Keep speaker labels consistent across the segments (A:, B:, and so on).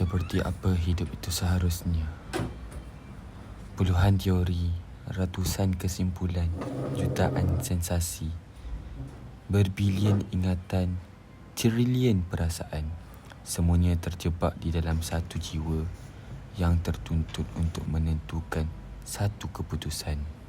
A: Seperti apa hidup itu seharusnya. Puluhan teori, ratusan kesimpulan, jutaan sensasi, berbilion ingatan, trilion perasaan. Semuanya terjebak di dalam satu jiwa yang tertuntut untuk menentukan satu keputusan.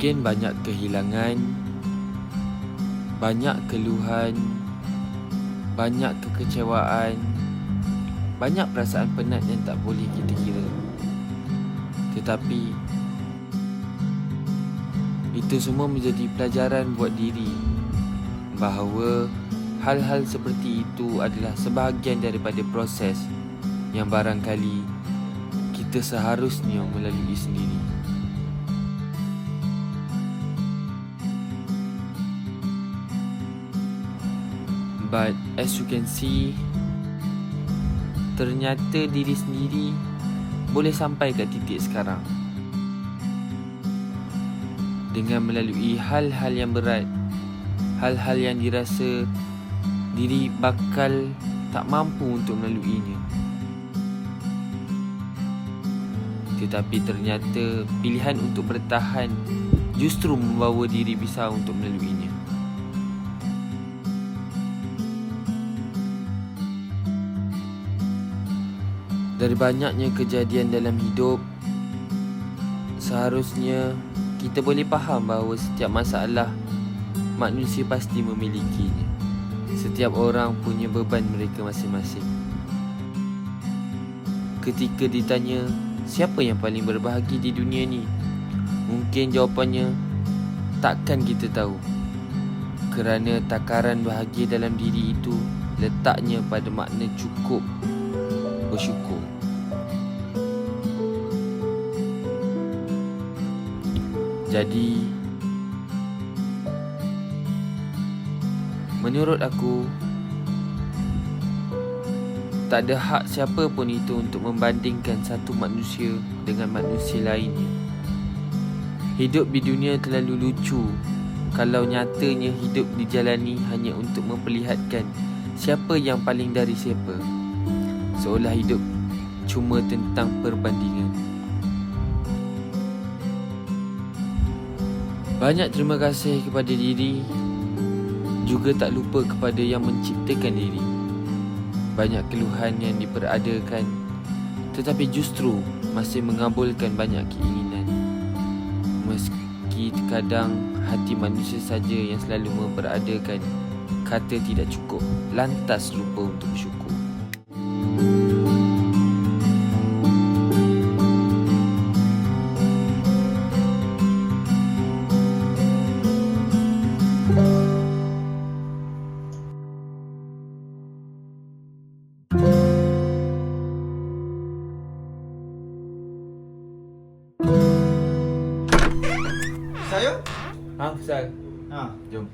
A: Mungkin banyak kehilangan, banyak keluhan, banyak kekecewaan, banyak perasaan penat yang tak boleh kita kira. Tetapi itu semua menjadi pelajaran buat diri bahawa hal-hal seperti itu adalah sebahagian daripada proses yang barangkali kita seharusnya melalui sendiri. But as you can see Ternyata diri sendiri Boleh sampai ke titik sekarang. Dengan melalui hal-hal yang berat Hal-hal yang dirasa Diri bakal tak mampu untuk melaluinya. Tetapi ternyata pilihan untuk bertahan Justru membawa diri bisa untuk melaluinya Dari banyaknya kejadian dalam hidup Seharusnya kita boleh faham bahawa setiap masalah Manusia pasti memilikinya. Setiap orang punya beban mereka masing-masing. Ketika ditanya Siapa yang paling berbahagia di dunia ni? Mungkin jawapannya Takkan kita tahu. Kerana takaran bahagia dalam diri itu Letaknya pada makna cukup bersyukur. Jadi menurut aku tak ada hak siapa pun itu untuk membandingkan satu manusia dengan manusia lainnya. Hidup di dunia terlalu lucu kalau nyatanya hidup dijalani hanya untuk memperlihatkan siapa yang paling dari siapa seolah hidup cuma tentang perbandingan. Banyak terima kasih kepada diri juga tak lupa kepada yang menciptakan diri. Banyak keluhan yang diperadakan tetapi justru masih mengabulkan banyak keinginan. Meski kadang hati manusia saja yang selalu memperadakan kata tidak cukup lantas lupa untuk bersyukur.
B: Sa'yo?
A: Ha? Saan?
B: Ah.
A: Jom.